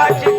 রাজ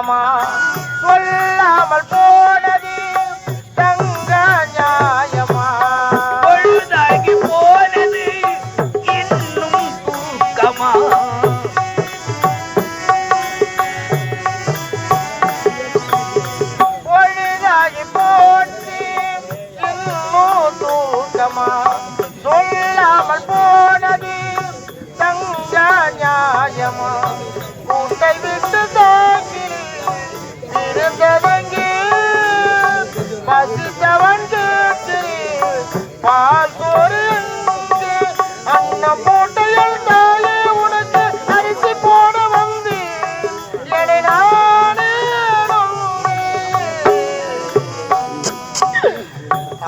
আমার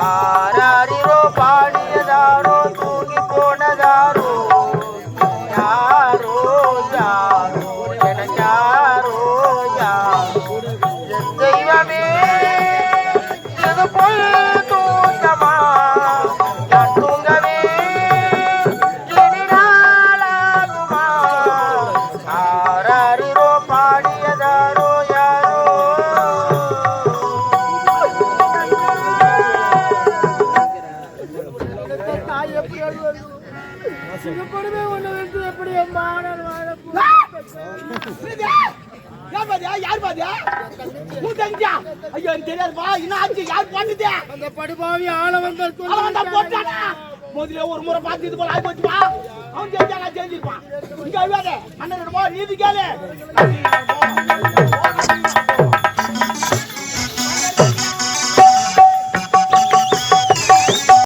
யாரோ பாடியதாரோ தூங்கி போனதாரோ யாரோ யாரோ எனக்காரோ யாரோ. தெய்வமே எது பொய் கொடுமை ஒண்ணு வந்து எப்படி புரியுதா? ஏன் பாத்தியா? யார் பாத்தியா? உன்? ஐயோ, எனக்கு தெரியாதுப்பா. என்ன ஆச்சு? யார் பண்ணுது? அந்த படுபாவி ஆள வந்த அவன் போட்டானா? முதல்ல ஒரு முறை பார்த்து இது போல ஆயிப்போச்சுப்பா. அவன் ஜெயிச்சா நான் ஜெயிச்சிருப்பான். இங்க அழுவாத. அண்ணன் போ, நீதி கேளு.